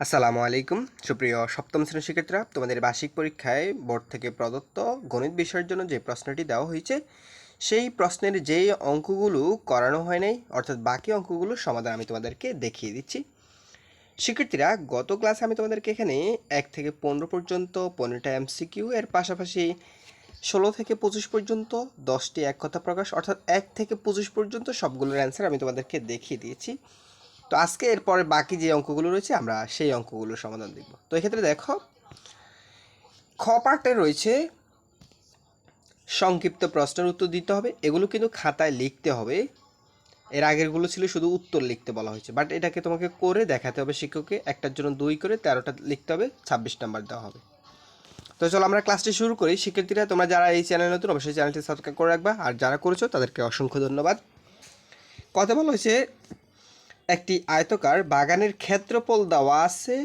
আসসালামু আলাইকুম। সুপ্রিয় সপ্তম শ্রেণির শিক্ষার্থীরা, তোমাদের বার্ষিক পরীক্ষায় বোর্ড থেকে প্রদত্ত গণিত বিষয়ের জন্য যে প্রশ্নটি দেওয়া হয়েছে, সেই প্রশ্নের যেই অঙ্কগুলো করানো হয় নাই, অর্থাৎ বাকি অঙ্কগুলোর সমাধান আমি তোমাদেরকে দেখিয়ে দিচ্ছি। শিক্ষার্থীরা, গত ক্লাসে আমি তোমাদেরকে এখানে এক থেকে পনেরো পর্যন্ত, পনেরোটা এমসিকিউ এর পাশাপাশি ষোলো থেকে পঁচিশ পর্যন্ত, দশটি এক কথা প্রকাশ, অর্থাৎ এক থেকে পঁচিশ পর্যন্ত সবগুলোর অ্যান্সার আমি তোমাদেরকে দেখিয়ে দিয়েছি। তো আজকে এরপরে বাকি যে অঙ্কগুলো রয়েছে, আমরা সেই অঙ্কগুলোর সমাধান দেখব। তো এক্ষেত্রে দেখো, খ পার্টে রয়েছে, সংক্ষিপ্ত প্রশ্নের উত্তর দিতে হবে। এগুলো কিন্তু খাতায় লিখতে হবে। এর আগেরগুলো ছিল শুধু উত্তর লিখতে বলা হয়েছে। বাট এটাকে তোমাকে করে দেখাতে হবে শিক্ষককে। একটার জন্য দুই করে তেরোটা লিখতে হবে, ছাব্বিশ নাম্বার দেওয়া হবে। তো চলো আমরা ক্লাসটি শুরু করি। শিক্ষার্থীরা, তোমরা যারা এই চ্যানেল নতুন, অবশ্যই চ্যানেলটি সাবস্ক্রাইব করে রাখবা। আর যারা করেছ, তাদেরকে অসংখ্য ধন্যবাদ। কথা বলা হয়েছে একটি আয়তকার বাগানের ক্ষেত্রফল দেওয়া আছে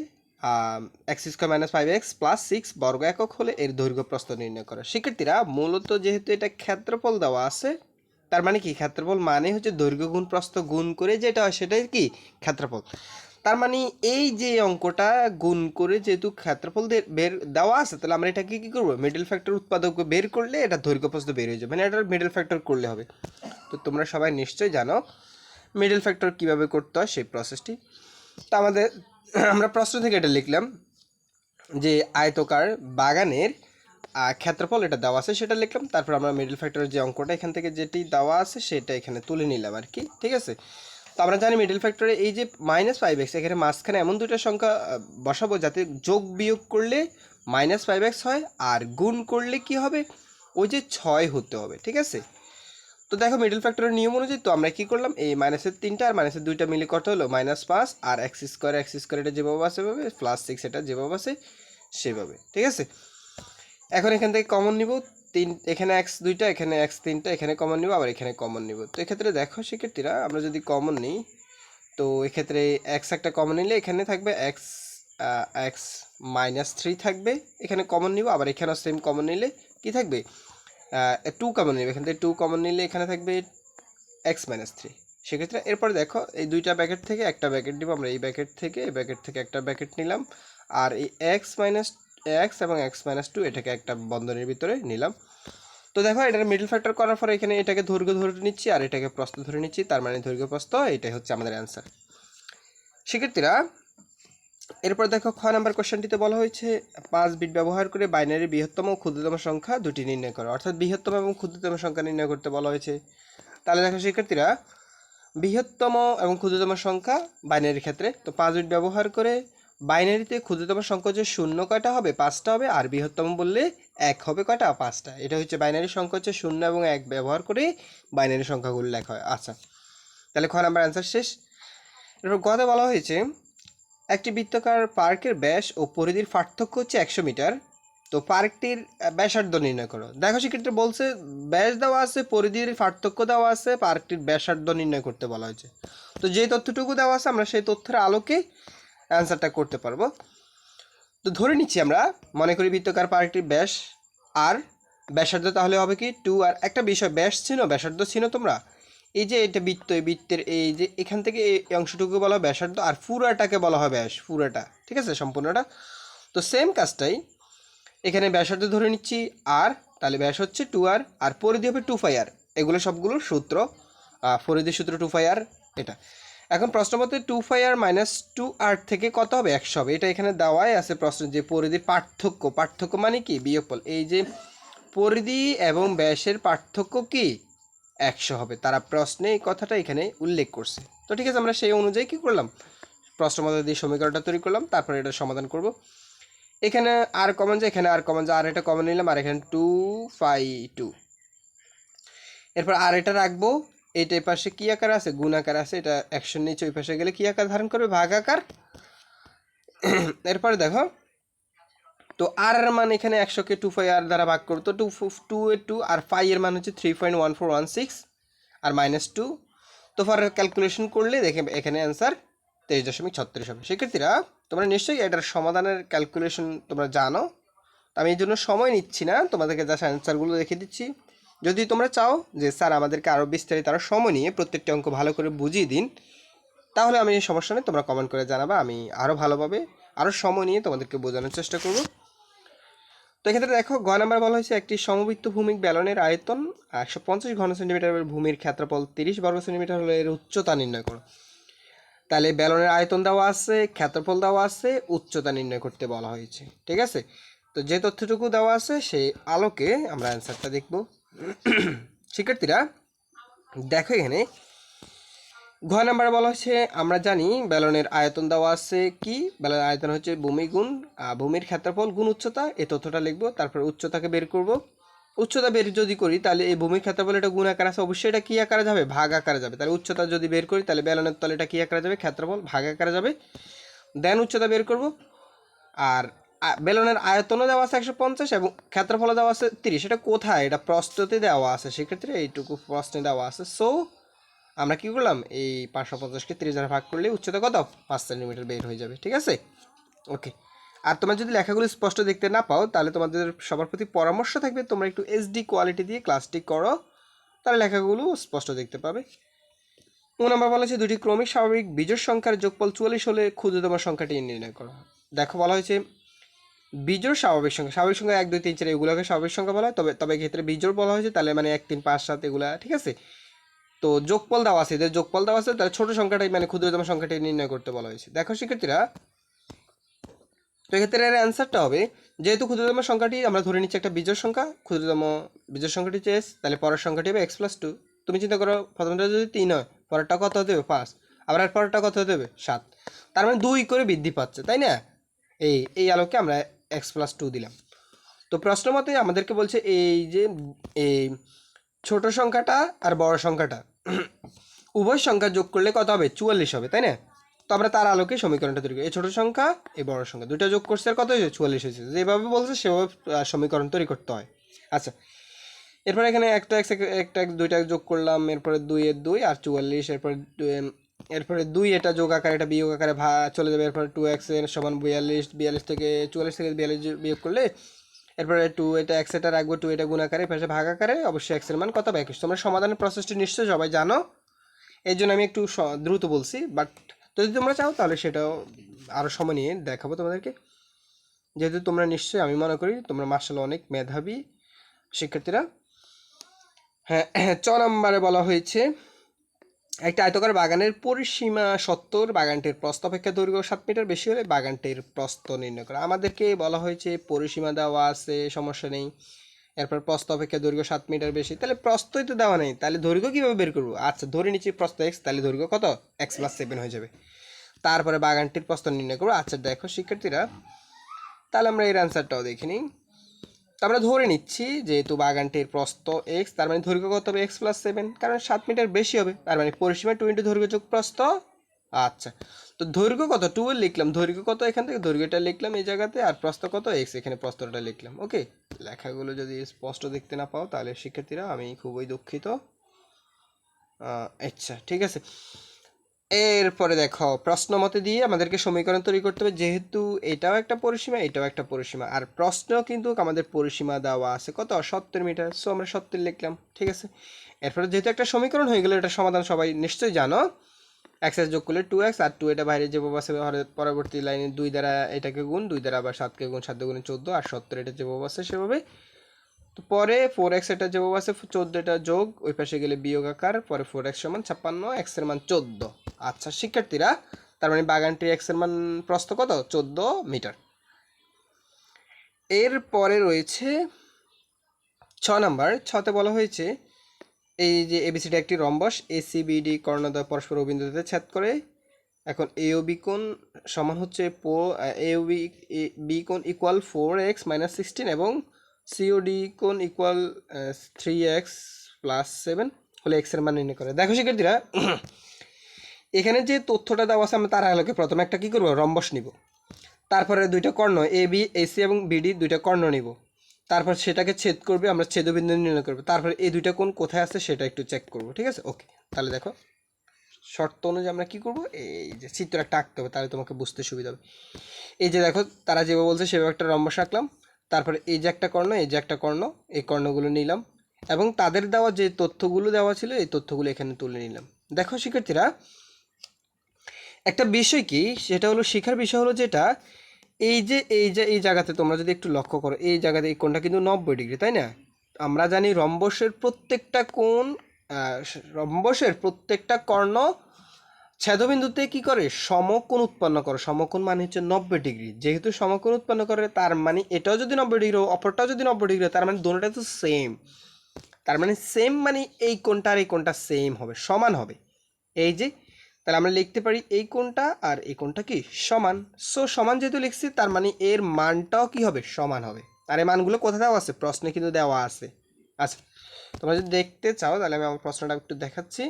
x square minus five x plus six বর্গ একক হলে এর দৈর্ঘ্য প্রস্থ নির্ণয় করা। শিক্ষার্থীরা, মূলত যেহেতু এটা ক্ষেত্রফল দেওয়া আছে, তার মানে কি? ক্ষেত্রফল মানে হচ্ছে দৈর্ঘ্য গুণ প্রস্থ গুণ করে যেটা হয় সেটাই কি? ক্ষেত্রফল। তার মানে এই যে অঙ্কটা গুণ করে যেহেতু ক্ষেত্রফল বের দেওয়া আছে, তাহলে আমরা এটাকে কী করব? মিডল ফ্যাক্টর উৎপাদক বের করলে এটা দৈর্ঘ্য প্রস্থ বের হয়ে যাবে। মানে এটার মিডল ফ্যাক্টর করলে হবে। তো তোমরা সবাই নিশ্চয়ই জানো মিডল ফ্যাক্টর কীভাবে করতে হয়, সেই প্রসেসটি তো আমাদের, আমরা প্রশ্ন থেকে এটা লিখলাম যে আয়তকার বাগানের ক্ষেত্রফল এটা দেওয়া আছে, সেটা লিখলাম। তারপর আমরা মিডল ফ্যাক্টরের যে অঙ্কটা, এখান থেকে যেটি দেওয়া আছে, সেটা এখানে তুলে নিলাম আর কি ঠিক আছে? তো আমরা জানি মিডল ফ্যাক্টরে এই যে মাইনাস ফাইভ এক্স এখানে মাঝখানে এমন দুটো সংখ্যা বসাবো যাতে যোগ বিয়োগ করলে মাইনাস ফাইভ এক্স হয়, আর গুণ করলে কি হবে? ওই যে ছয় হতে হবে, ঠিক আছে? তো দেখো মিডল ফ্যাক্টরের নিয়ম অনুযায়ী তো আমরা কি করলাম? এই মাইনাসের তিনটা আর মাইনাসের দুইটা মিলে কত হলো? মাইনাস পাঁচ, আর এক্স স্কোয়ার এক্স স্কোয়ার এটা যেভাবে আছে সেভাবে প্লাস সিক্স এটা যেভাবে আছে সেভাবে, ঠিক আছে? এখন এখান থেকে কমন নিব, তিন, এখানে এক্স দুইটা, এখানে এক্স তিনটা, এখানে কমন নিব, আবার এখানে কমন নিব। তো এক্ষেত্রে দেখো, শিক্ষার্থীরা, আমরা যদি কমন নিই, তো এক্ষেত্রে এক্স একটা কমন নিলে এখানে থাকবে এক্স এক্স মাইনাস থ্রি থাকবে। এখানে কমন নিব, আবার এখানেও সেম কমন নিলে কি থাকবে? টু কমন নিবে। এখান থেকে টু কমন নিলে এখানে থাকবে এক্স মাইনাস থ্রি সেক্ষেত্রে এরপর দেখো, এই দুইটা ব্যাকেট থেকে একটা ব্যাকেট দিব আমরা এই ব্যাকেট থেকে, এই ব্যাকেট থেকে একটা ব্যাকেট নিলাম। আর এই এক্স মাইনাস এক্স এবং এক্স মাইনাস টু এটাকে একটা বন্ধনের ভিতরে নিলাম। তো দেখো, এটার মিডল ফ্যাক্টর করার পরে এখানে এটাকে দৈর্ঘ্য ধরে নিচ্ছি আর এটাকে প্রস্থ ধরে নিচ্ছি। তার মানে দৈর্ঘ্য প্রস্থ, এটাই হচ্ছে আমাদের অ্যান্সার শিক্ষার্থীরা এরপর দেখো খ নাম্বার কোশ্চেনটিতে বলা হয়েছে, পাঁচ বিট ব্যবহার করে বাইনারি বৃহত্তম ও ক্ষুদ্রতম সংখ্যা দুটি নির্ণয় করো। অর্থাৎ বৃহত্তম এবং ক্ষুদ্রতম সংখ্যা নির্ণয় করতে বলা হয়েছে। তাহলে দেখো শিক্ষার্থীরা, বৃহত্তম এবং ক্ষুদ্রতম সংখ্যা বাইনারির ক্ষেত্রে, তো পাঁচ বিট ব্যবহার করে বাইনারিতে ক্ষুদ্রতম সংখ্যা যে শূন্য, কয়টা হবে? পাঁচটা হবে। আর বৃহত্তম বললে এক হবে, কয়টা? পাঁচটা। এটা হচ্ছে বাইনারি সংখ্যা হচ্ছে শূন্য এবং এক ব্যবহার করে বাইনারি সংখ্যাগুলো লেখা হয়। আচ্ছা তাহলে খ নাম্বার অ্যান্সার শেষ। এরপর গতে বলা হয়েছে একটি বৃত্তকার পার্কের ব্যাস ও পরিধির পার্থক্য হচ্ছে একশো মিটার। তো পার্কটির ব্যাসার্ধ নির্ণয় করো। দেখো, সেক্ষেত্রে বলছে, ব্যাস দেওয়া আছে, পরিধির পার্থক্য দেওয়া আছে, পার্কটির ব্যাসার্ধ নির্ণয় করতে বলা হয়েছে। তো যে তথ্যটুকু দেওয়া আছে, আমরা সেই তথ্যের আলোকে অ্যান্সারটা করতে পারব। তো ধরে নিচ্ছি আমরা, মনে করি বৃত্তকার পার্কটির ব্যাস আর ব্যাসার্ধ তাহলে হবে কি? টু আর একটা বিষয়, ব্যাস ছিল, ব্যাসার্ধ ছিল তোমরা? এই যে এটা বৃত্ত এই বৃত্তের এই যে এখান থেকে এই অংশটুকু বলা হয় ব্যাসার্ধ আর পুরাটাকে বলা হয় ব্যাস পুরাটা ঠিক আছে সম্পূর্ণটা। তো সেম কাজটাই এখানে ব্যাসার্ধ ধরে নিচ্ছি আর তাহলে ব্যাস হচ্ছে টু আর আর পরিধি হবে টু ফাই আর এগুলো সবগুলোর সূত্র আহ, পরিধির সূত্র টু ফাই আর এটা। এখন প্রশ্ন মতে two phi r minus two r থেকে কত হবে? একশো হবে। এটা এখানে দেওয়াই আছে প্রশ্ন যে পরিধির পার্থক্য পার্থক্য মানে কি? বিয়োগফল। এই যে পরিধি এবং ব্যাসের পার্থক্য কি? একশো হবে। তারা প্রশ্নে এই কথাটা এখানে উল্লেখ করছে। তো ঠিক আছে, আমরা সেই অনুযায়ী কী করলাম? প্রশ্ন মতো দিয়ে সমীকরণটা তৈরি করলাম, তারপরে এটা সমাধান করব। এখানে আর কমন যায় এখানে আর কমন যায় আর এটা কমন নিলাম, আর এখানে টু ফাই টু এরপর আর এটা রাখব। এই পাশে কী আকার আছে? গুণ আকার আছে। এটা অ্যাকশন নিচে ওই পাশে গেলে কী আকার ধারণ করবে? ভাগ আকার। এরপরে দেখো তো আর এর মান এখানে একশোকে টু ফাইভ আর দ্বারা ভাগ করতো two two a two r five এর মান হচ্ছে three point one four one six আর মাইনাস টু তো ফর ক্যালকুলেশন করলে দেখে, এখানে অ্যান্সার তেইশ দশমিক ছত্রিশ হবে। শিক্ষার্থীরা তোমরা নিশ্চয়ই এটার সমাধানের ক্যালকুলেশন তোমরা জানো। তো আমি এই জন্য সময় নিচ্ছি না, তোমাদেরকে জাস্ট অ্যান্সারগুলো দেখে দিচ্ছি। যদি তোমরা চাও যে, স্যার আমাদেরকে আরও বিস্তারিত আরও সময় নিয়ে প্রত্যেকটি অঙ্ক ভালো করে বুঝিয়ে দিন, তাহলে আমি এই সমস্যা নেই তোমরা কমেন্ট করে জানাবা, আমি আরও ভালোভাবে আরও সময় নিয়ে তোমাদেরকে বোঝানোর চেষ্টা করব। তো এক্ষেত্রে দেখো, গ নাম্বার বলা হয়েছে একটি সমবৃত্ত ভূমিক ব্যালনের আয়তন একশো পঞ্চাশ ঘন সেন্টিমিটার ভূমির ক্ষেত্রফল তিরিশ বর্গ সেন্টিমিটার হলে এর উচ্চতা নির্ণয় করো। তাহলে ব্যালনের আয়তন দেওয়া আছে, ক্ষেত্রফল দেওয়া আছে, উচ্চতা নির্ণয় করতে বলা হয়েছে, ঠিক আছে? তো যে তথ্যটুকু দেওয়া আছে, সেই আলোকে আমরা অ্যান্সারটা দেখব। শিক্ষার্থীরা, দেখো এখানে ঘ নাম্বার বলা হচ্ছে, আমরা জানি ব্যালনের আয়তন দেওয়া আছে কি? ব্যালনের আয়তন হচ্ছে ভূমি গুণ ভূমির ক্ষেত্রফল গুণ উচ্চতা। এই তথ্যটা লিখব, তারপর উচ্চতাকে বের করব। উচ্চতা বের যদি করি, তাহলে এই ভূমির ক্ষেত্রফল এটা গুণ আকার আছে। অবশ্যই এটা কী আকারে যাবে? ভাগ আকারে যাবে। তাহলে উচ্চতা যদি বের করি, তাহলে ব্যালনের তলে এটা কী আকারে যাবে? ক্ষেত্রফল ভাগ আকারে যাবে। দেন উচ্চতা বের করব। আর বেলনের আয়তনও দেওয়া আছে একশো পঞ্চাশ এবং ক্ষেত্রফলও দেওয়া আছে তিরিশ। এটা কোথায়? এটা প্রস্তুতে দেওয়া আছে। সেক্ষেত্রে এইটুকু প্রশ্নে দেওয়া আছে। সো আমরা কি করলাম? এই পাঁচশো পঞ্চাশকে তিরিশ দ্বারা ভাগ করলে উচ্চতা কত? পাঁচ সেন্টিমিটার বের হয়ে যাবে, ঠিক আছে? ওকে। আর তোমরা যদি লেখাগুলো স্পষ্ট দেখতে না পাও, তাহলে তোমাদের সবার প্রতি পরামর্শ থাকবে, তোমরা একটু এইচডি কোয়ালিটি দিয়ে ক্লাসটি করো, তাহলে লেখাগুলো স্পষ্ট দেখতে পাবে। ও নাম্বার বলা হয়েছে, দুটি ক্রমিক স্বাভাবিক বীজের সংখ্যার যোগফল চুয়াল্লিশ হলে ক্ষুদ্রতম সংখ্যাটি নির্ণয় করো। দেখো, বলা হয়েছে, বীজোর স্বাভাবিক সংখ্যা স্বাভাবিক সংখ্যা এক, দুই, তিন, চার, এগুলোকে স্বাভাবিক সংখ্যা বলা হয়, তবে তবে ক্ষেত্রে বীজোর বলা হয়েছে, তাহলে মানে এক, তিন, পাঁচ, সাত, এগুলা, ঠিক আছে? তো যোগফল দেওয়া আছে, এদের যোগফল দেওয়া আছে, তাহলে ছোট সংখ্যাটাই মানে ক্ষুদ্রতম সংখ্যাটি নির্ণয় করতে বলা হয়েছে। দেখো শিক্ষার্থীরা, তো এক্ষেত্রে এর অ্যান্সারটা হবে, যেহেতু ক্ষুদ্রতম সংখ্যাটি, আমরা ধরে নিচ্ছি একটা বীজের সংখ্যা, ক্ষুদ্রতম বীজের সংখ্যাটি হচ্ছে এস তাহলে পরের সংখ্যাটি হবে এক্স প্লাস টু তুমি চিন্তা করো, প্রথমটা যদি তিন হয়, পরেরটা কত হতে হবে? পাঁচ। আবার এর পরেরটা কত হতে হবে? সাত। তার মানে দুই করে বৃদ্ধি পাচ্ছে, তাই না? এই এই আলোকে আমরা এক্স প্লাস টু দিলাম। তো প্রশ্ন মতে আমাদেরকে বলছে, এই যে, এই ছোট সংখ্যাটা আর বড় সংখ্যাটা উভয় সংখ্যা যোগ করলে কত হবে? চুয়াল্লিশ হবে, তাই না? তো আমরা তার আলোকে সমীকরণটা তৈরি করি। এই ছোটো সংখ্যা, এই বড় সংখ্যা দুটো যোগ করছে আর কত হয়েছে? চুয়াল্লিশ হয়েছে। যেভাবে বলছে, সেভাবে সমীকরণ তৈরি করতে হয়। আচ্ছা এরপরে এখানে একটা এক্স একটা এক, দুইটা যোগ করলাম, এরপরে দুই এর দুই আর চুয়াল্লিশ, এরপরে এরপরে দুই এটা যোগ আকারে, এটা বিয়োগ আকারে ভা, চলে যাবে। এরপরে টু এক্সের সমান বিয়াল্লিশ বিয়াল্লিশ থেকে, চুয়াল্লিশ থেকে বিয়াল্লিশ বিয়োগ করলে এরপরে টু এটা এক্স এটা রাখব টু এটা গুণ আকারে পাশে ভাগ আকারে, অবশ্যই এক্সের মান কত হবে? একুশ তোমরা সমাধানের প্রসেসটি নিশ্চয়ই সবাই জানো। এই জন্য আমি একটু দ্রুত বলছি বাট যদি তোমরা চাও তাহলে সেটাও আরও সময় নিয়ে দেখাবো তোমাদেরকে। যেহেতু তোমরা নিশ্চয়ই, আমি মনে করি তোমরা মার্শাল অনেক মেধাবী শিক্ষার্থীরা। হ্যাঁ চ নম্বরে বলা হয়েছে একটা আয়তকার বাগানের পরিসীমা সত্তর, বাগানটির প্রস্থ অপেক্ষা দৈর্ঘ্য সাত মিটার, বেশি হলে বাগানটির প্রস্থ নির্ণয় করা। আমাদেরকে বলা হয়েছে পরিসীমা দেওয়া আছে, সমস্যা নেই। এরপর প্রস্থ অপেক্ষা দৈর্ঘ্য সাত মিটার বেশি, তাহলে প্রস্থই তো দেওয়া নেই। তাহলে দৈর্ঘ্য কীভাবে বের করব? আচ্ছা ধরে নিচ্ছি প্রস্থ এক্স তাহলে দৈর্ঘ্য কত? এক্স প্লাস সেভেন হয়ে যাবে। তারপরে বাগানটির প্রস্থ নির্ণয় করব। আচ্ছা দেখো শিক্ষার্থীরা, তাহলে আমরা এর অ্যান্সারটাও দেখে নিই। আমরা ধরে নিচ্ছি যেহেতু বাগানটির প্রস্থ এক্স তার মানে দৈর্ঘ্য কত হবে? এক্স প্লাস সেভেন কারণ সাত মিটার বেশি হবে। তার মানে পরিসীমা টু ইন্টু দৈর্ঘ্য যোগ প্রস্থ। আচ্ছা তো দৈর্ঘ্য কত? টু লিখলাম। দৈর্ঘ্য কত এখান থেকে? দৈর্ঘ্যটা লিখলাম এই জায়গাতে, আর প্রস্থ কত? এক্স এখানে প্রস্তটা লিখলাম। ওকে লেখাগুলো যদি স্পষ্ট দেখতে না পাও, তাহলে শিক্ষার্থীরা আমি খুবই দুঃখিত। আচ্ছা ঠিক আছে। এরপরে দেখো, প্রশ্ন মতে দিয়ে আমাদেরকে সমীকরণ তৈরি করতে হবে। যেহেতু এটাও একটা পরিসীমা, এটাও একটা পরিসীমা। আর প্রশ্ন কিন্তু আমাদের পরিসীমা দেওয়া আছে। কত? সত্তর মিটার। সো আমরা সত্তর লিখলাম। ঠিক আছে? এরপরে যেহেতু একটা সমীকরণ হয়ে গেলো, এটা সমাধান সবাই নিশ্চয়ই জানো। এক্স যোগ করলে টু এক্স আর টু এটা বাইরে যে আছে পরবর্তী লাইনে দুই দ্বারা এটাকে গুণ, দুই দ্বারা আবার সাতকে গুণ সাত গুণে, চোদ্দ, আর সত্তর এটা যে আছে, সেভাবে তো পরে ফোর এক্স এটা যে আছে, চোদ্দ এটা যোগ, ওই পাশে গেলে বিয়োগ আকার, পরে ফোর এক্স সমান ছাপ্পান্ন এক্সের মান চোদ্দ। আচ্ছা শিক্ষার্থীরা, তার মানে বাগানটি এক্সের মান প্রস্থ কত? চোদ্দ মিটার। এর পরে রয়েছে ছ নাম্বার। ছতে বলা হয়েছে, এই যে এবিসিডি একটি রম্বস এসিবিডি কর্ণদ্বয় পরস্পর অবিন্দুতে ছেদ করে, এখন এ ও বি কোণ সমান হচ্ছে পো এ বি বি কোণ equal four x minus sixteen এবং সিওডি কোন equal three x plus seven হলে এক্সের মান নির্ণয় করে। দেখো শিক্ষার্থীরা, এখানে যে তথ্যটা দেওয়া আছে, আমরা তার আলোকে প্রথমে একটা কী করব? রম্বস নিব। তারপরে দুইটা কর্ণ এ বি এসি এবং বিডি দুইটা কর্ণ নিব। তারপর সেটাকে ছেদ করবে, আমরা ছেদবিন্দু নির্ণয় করব। তারপরে এই দুইটা কোন কোথায় আছে সেটা একটু চেক করব, ঠিক আছে? ওকে তাহলে দেখো, শর্ত অনুযায়ী আমরা কী করব? এই যে চিত্র একটা আঁকতে হবে, তাহলে তোমাকে বুঝতে সুবিধা হবে। এই যে দেখো, তারা যেভাবে বলছে, সেভাবে একটা রম্বস আঁকলাম। তারপরে এই যে একটা কর্ণ, এই যে একটা কর্ণ, এই কর্ণগুলো নিলাম। এবং তাদের দেওয়া যে তথ্যগুলো দেওয়া ছিল, এই তথ্যগুলো এখানে তুলে নিলাম। দেখো শিক্ষার্থীরা, একটা বিষয় কি? সেটা হলো শেখার বিষয় হলো যেটা, এই যে এই যে, এই জায়গাতে তোমরা যদি একটু লক্ষ্য করো, এই জায়গাতে এই কোণটা কিন্তু নব্বই ডিগ্রি, তাই না? আমরা জানি রম্বসের প্রত্যেকটা কোণ রম্বসের প্রত্যেকটা কর্ণ ছেদবিন্দুতে কি করে? সমকোণ উৎপন্ন করে। সমকোণ মানে হচ্ছে নব্বই ডিগ্রি। যেহেতু সমকোণ উৎপন্ন করে, তার মানে এটাও যদি নব্বই ডিগ্রি অপরটাও যদি নব্বই ডিগ্রি তার মানে দুটোটা তো সেম তার মানে সেম মানে এই কোণটা আর এই কোণটা সেম হবে, সমান হবে। এই যে, তাহলে আমরা লিখতে পারি এই কোণটা আর এই কোণটা কি? সমান। সো সমান যেহেতু লিখছি, তার মানে এর মানটাও কি হবে? সমান হবে। আর এই মানগুলো কোথায় দেওয়া আছে? প্রশ্নে কিন্তু দেওয়া আছে। আচ্ছা তোমরা যদি দেখতে চাও, তাহলে আমি আমার প্রশ্নটা একটু দেখাচ্ছি।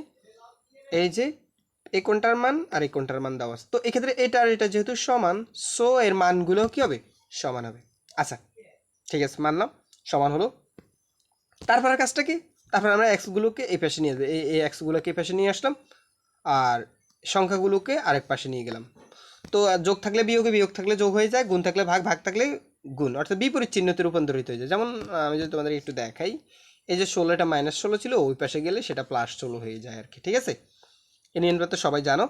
এই যে এই কোনটার মান আর এই কোনটার মান দেওয়া আছে? তো এক্ষেত্রে এটা আর এটা যেহেতু সমান সো এর মানগুলো কি হবে? সমান হবে। আচ্ছা ঠিক আছে, মানলাম। সমান হলো। তারপরের কাজটা কি? তারপর আমরা এক্সগুলোকে এই পাশে নিয়ে এই এই এক্সগুলোকে এই পাশে নিয়ে আসলাম। আর সংখ্যাগুলোকে আরেক পাশে নিয়ে গেলাম। তো যোগ থাকলে বিয়োগে বিয়োগ থাকলে যোগ হয়ে যায়, গুণ থাকলে ভাগ ভাগ থাকলে গুণ। অর্থাৎ বিপরীত চিহ্নতে রূপান্তরিত হয়ে যায়। যেমন, আমি যদি তোমাদের একটু দেখাই, এই যে ষোলোটা মাইনাস ষোলো ছিল, ওই পাশে গেলে সেটা প্লাস ষোলো হয়ে যায় আর কি, ঠিক আছে? এ তো সবাই জানো।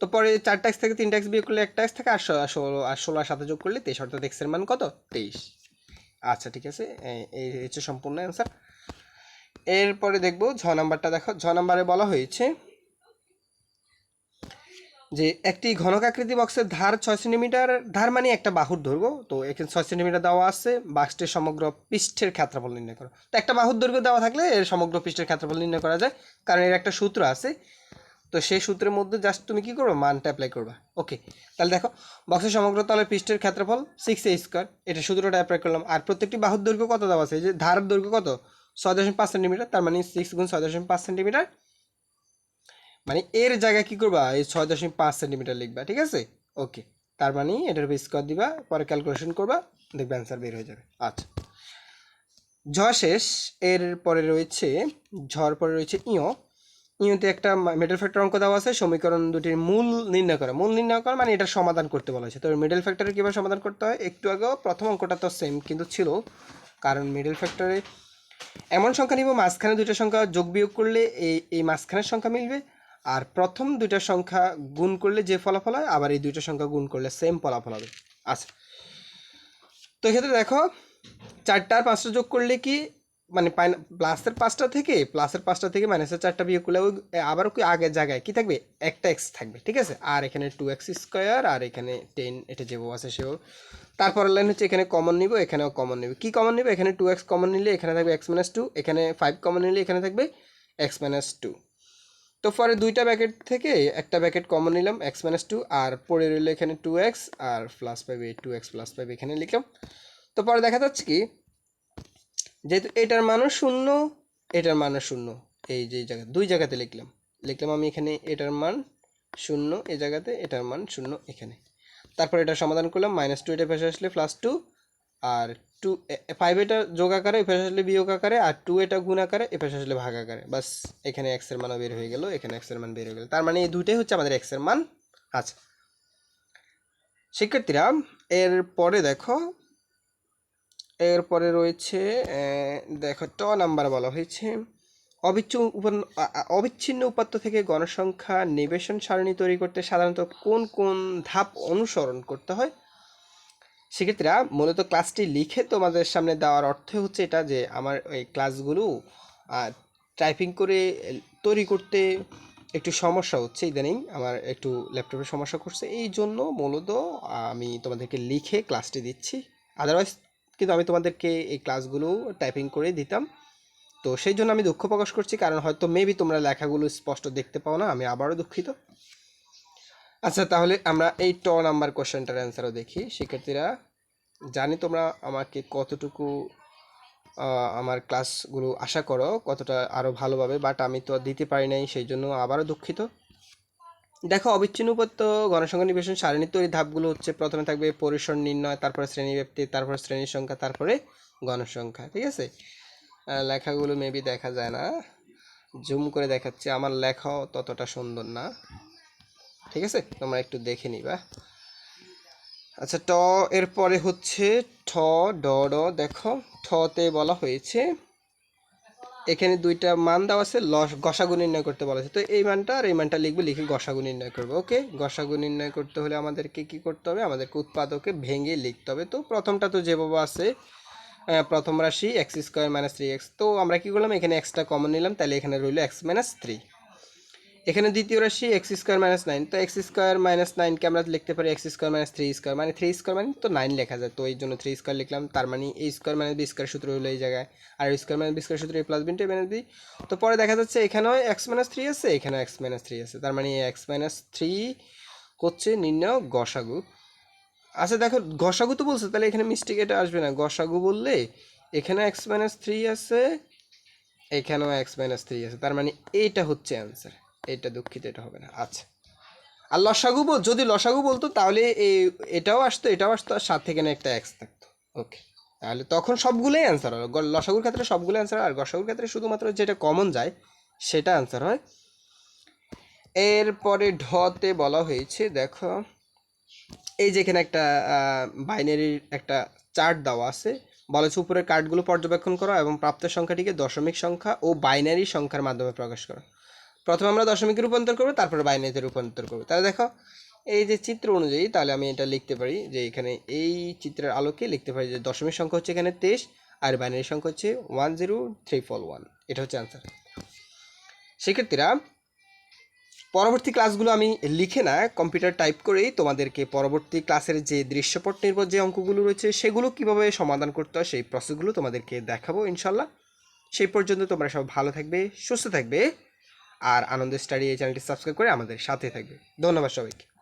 তো পরে চার ট্যাক্স থেকে তিন ট্যাক্স বিয়োগ করলে এক ট্যাক্স থেকে ষো- ষোলো, আর ষোলো, আর সাথে যোগ করলে তেইশ, অর্থাৎ এক্সের মান কত? তেইশ। আচ্ছা ঠিক আছে। এই হচ্ছে সম্পূর্ণ অ্যান্সার এরপরে দেখব ছ নাম্বারটা দেখো। ছ নাম্বারে বলা হয়েছে যে একটি ঘনকাকৃতি বক্সের ধার ছয় সেন্টিমিটার ধার মানে একটা বাহুর দৈর্ঘ্য। তো এখানে ছয় সেন্টিমিটার দেওয়া আছে বাক্সটির সমগ্র পৃষ্ঠের ক্ষেত্রফল নির্ণয় করো। তো একটা বাহুর দৈর্ঘ্য দেওয়া থাকলে এর সমগ্র পৃষ্ঠের ক্ষেত্রফল নির্ণয় করা যায়, কারণ এর একটা সূত্র আছে। তো সেই সূত্রের মধ্যে জাস্ট তুমি কি করবে? মানটা অ্যাপ্লাই করবা। ওকে তাহলে দেখো বক্সের সমগ্র তলের পৃষ্ঠের ক্ষেত্রফল সিক্স এ স্কোয়ার এটা সূত্রটা অ্যাপ্লাই করলাম। আর প্রত্যেকটি বাহুর দৈর্ঘ্য কত দেওয়া আছে? যে ধারের দৈর্ঘ্য কত? ছয় দশমিক পাঁচ সেন্টিমিটার, তার মানে সিক্স গুণ ছয় দশমিক পাঁচ সেন্টিমিটার। মানে এর জায়গায় কি করবা? এই ছয় দশমিক পাঁচ সেন্টিমিটার লিখবা, ঠিক আছে? ওকে তার মানে এটার উপর স্কোয়ার দিবা, পরে ক্যালকুলেশন করবা, দেখবে অ্যান্সার বের হয়ে যাবে। আচ্ছা ঝ শেষ, এর পরে রয়েছে, ঝড় পরে রয়েছে ইও ইউতে একটা মিডল ফ্যাক্টর অঙ্ক দেওয়া আছে, সমীকরণ দুটির মূল নির্ণয় করা। মূল নির্ণয় করা মানে এটা সমাধান করতে বলা হয়েছে। তো মিডল ফ্যাক্টরে কীভাবে সমাধান করতে হয়? একটু আগেও প্রথম অঙ্কটা তো সেম কিন্তু ছিল। কারণ মিডল ফ্যাক্টরে এমন সংখ্যা নিব, মাঝখানে দুইটা সংখ্যা যোগ বিয়োগ করলে এই এই মাঝখানের সংখ্যা মিলবে, আর প্রথম দুইটা সংখ্যা গুণ করলে যে ফলাফল হয়, আবার এই দুইটা সংখ্যা গুণ করলে সেম ফলাফল হবে। আচ্ছা। তো এক্ষেত্রে দেখো, চারটা আর পাঁচটা যোগ করলে কি মানে প্লাসের পাঁচটা থেকে প্লাসের পাঁচটা থেকে মাইনাসের চারটা বিয়োগ করলে ওই আবার কি আগের জায়গায় কি থাকবে? একটা এক্স থাকবে, ঠিক আছে? আর এখানে টু এক্স স্কোয়ার আর এখানে টেন এটা যেভাবে আছে সেও। তারপরের লাইন হচ্ছে এখানে কমন নিব, এখানেও কমন নিব। কি কমন নিব? এখানে টু এক্স কমন নিলে এখানে থাকবে এক্স মাইনাস টু এখানে ফাইভ কমন নিলে এখানে থাকবে এক্স মাইনাস টু তো পরে দুইটা ব্যাকেট থেকে একটা ব্যাকেট কমন নিলাম এক্স মাইনাস টু আর পড়ে রইল এখানে টু এক্স আর প্লাস ফাইভ এই টু এক্স প্লাস ফাইভ এখানে লিখলাম। তো পরে দেখা যাচ্ছে কি যেহেতু এটার মানও শূন্য, এটার মানও শূন্য। এই যে জায়গা দুই জায়গাতে লিখলাম। লিখলাম আমি এখানে এটার মান শূন্য এই জায়গাতে এটার মান শূন্য এখানে। তারপর এটা সমাধান করলাম মাইনাস টু এটা পেশে আসলে প্লাস টু আর টু ফাইভ এটা যোগ আকারে, এ পাশে আসলে বিয়োগ আকারে, আর টু এটা গুণ আকারে, এ পাশে আসলে ভাগ আকারে। বাস এখানে এক্সের মানও বের হয়ে গেল, এখানে এক্সের মান বের হয়ে গেল। তার মানে এই দুইটাই হচ্ছে আমাদের এক্সের মান আচ্ছা শিক্ষার্থীরা এর পরে দেখো এরপরে রয়েছে দেখো ট নাম্বার বলা হয়েছে। অবিচ্ছিন্ন অবিচ্ছিন্ন উপাত্ত থেকে গণসংখ্যা নিবেশন সারণী তৈরি করতে সাধারণত কোন কোন ধাপ অনুসরণ করতে হয়? সেক্ষেত্রে মূলত ক্লাসটি লিখে তোমাদের সামনে দেওয়ার অর্থ হচ্ছে এটা যে আমার ওই ক্লাসগুলো টাইপিং করে তৈরি করতে একটু সমস্যা হচ্ছে ইদানিং, আমার একটু ল্যাপটপে সমস্যা করছে। এই জন্য মূলত আমি তোমাদেরকে লিখে ক্লাসটি দিচ্ছি। আদারওয়াইজ কিন্তু আমি তোমাদেরকে এই ক্লাসগুলো টাইপিং করে দিতাম। তো সেই জন্য আমি দুঃখ প্রকাশ করছি, কারণ হয়তো মেবি তোমরা লেখাগুলো স্পষ্ট দেখতে পাও না, আমি আবারও দুঃখিত। আচ্ছা তাহলে আমরা এই ট নাম্বার কোশ্চেনটার অ্যান্সারও দেখি। শিক্ষার্থীরা, জানি তোমরা আমাকে কতটুকু আমার ক্লাসগুলো আশা করো, কতটা আরও ভালোভাবে বাট আমি তো দিতে পারি নাই, সেই জন্য আবারও দুঃখিত। দেখো, অবিচ্ছিন্ন উপাত্ত গণসংখ্যা সারণীর তৈরি ধাপগুলো হচ্ছে প্রথমে থাকবে পরিসর নির্ণয়, তারপরে শ্রেণি ব্যাপ্তি, তারপরে শ্রেণির সংখ্যা, তারপরে গণসংখ্যা, ঠিক আছে? লেখাগুলো মেবি দেখা যায় না। জুম করে দেখাচ্ছে, আমার লেখাও ততটা সুন্দর না। ঠিক আছে? তোমরা একটু দেখে নিবা। আচ্ছা ট এরপরে হচ্ছে ঠ ড, দেখো, ঠতে বলা হয়েছে এখানে দুইটা মান দেওয়া আছে, লস, গসাগু নির্ণয় করতে বলা আছে। তো এই মানটা আর এই মানটা লিখবে, লিখে গসাগু নির্ণয় করবে, ওকে? গসাগু নির্ণয় করতে হলে আমাদেরকে কি করতে হবে? আমাদেরকে উৎপাদকে ভেঙে লিখতে হবে। তো প্রথমটা তো যেভাবে আছে প্রথম রাশি, x square minus three x. তো আমরা কী করলাম? এখানে এক্সটা কমন নিলাম, তাহলে এখানে রইল এক্স মাইনাস থ্রি। এখানে দ্বিতীয় রাশি এক্স স্কোয়ার মাইনাস নাইন। তো এক্স স্কোয়ার মাইনাস নাইনকে আমরা লিখতে পারি x square minus three square. মানে থ্রি স্কোয়ার মানে তো নাইন লেখা যায়। তো এই জন্য থ্রি স্কোয়ার লিখলাম। তার মানে এই স্কোয়ার মাইনাস বি স্কোয়ার সূত্র হলো এই জায়গায়। আর স্কোয়ার মাইনাস বি স্কোয়ার সূত্র এ প্লাস বিনটু মাইনাস বি তো পরে দেখা যাচ্ছে এখানেও এক্স মাইনাস থ্রি আছে, এখানেও এক্স মাইনাস থ্রি আছে। তার মানে এক্স মাইনাস থ্রি হচ্ছে নির্ণয় গসাগু। আচ্ছা দেখো, গসাগু তো বলছে, তাহলে এখানে মিস্টেক এটা আসবে না। গসাগু বললে এখানে এক্স মাইনাস থ্রি আছে, এখানেও এক্স মাইনাস থ্রি আছে। তার মানে এইটা হচ্ছে অ্যান্সার এটা দুঃখিত, এটা হবে না। আচ্ছা। আর লসাগু বল, যদি লসাগু বলতো, তাহলে এই এটাও আসতো এটাও আসতো, আর সাথে এখানে একটা এক্স থাকতো। ওকে তাহলে তখন সবগুলোই অ্যান্সার হলো। লসাগুর ক্ষেত্রে সবগুলো অ্যান্সার আর গসাগুর ক্ষেত্রে শুধুমাত্র যেটা কমন যায়, সেটা অ্যান্সার হয়। এরপরে ঢতে বলা হয়েছে, দেখো, এই যেখানে একটা বাইনারির একটা চার্ট দেওয়া আছে বলেছে উপরের কার্ডগুলো পর্যবেক্ষণ করো এবং প্রাপ্ত সংখ্যাটিকে দশমিক সংখ্যা ও বাইনারি সংখ্যার মাধ্যমে প্রকাশ করো। প্রথমে আমরা দশমিকে রূপান্তর করব, তারপরে বাইনারিতে রূপান্তর করব। তাহলে দেখো, এই যে চিত্র অনুযায়ী তাহলে আমি এটা লিখতে পারি যে এখানে এই চিত্রের আলোকে লিখতে পারি যে দশমিক সংখ্যা হচ্ছে এখানে তেইশ আর বাইনারি সংখ্যা হচ্ছে one zero three four one. এটা হচ্ছে অ্যান্সার শিক্ষার্থীরা পরবর্তী ক্লাসগুলো আমি লিখে না কম্পিউটার টাইপ করেই তোমাদেরকে পরবর্তী ক্লাসের যে দৃশ্যপট নির্ভর যে অঙ্কগুলো রয়েছে, সেগুলো কীভাবে সমাধান করতে হয় সেই প্রসেসগুলো তোমাদেরকে দেখাবো ইনশাল্লাহ সেই পর্যন্ত তোমরা সব ভালো থাকবে, সুস্থ থাকবে। আর আনন্দ স্টাডি এই চ্যানেলটি সাবস্ক্রাইব করে আমাদের সাথে থাকবে। ধন্যবাদ সবাইকে।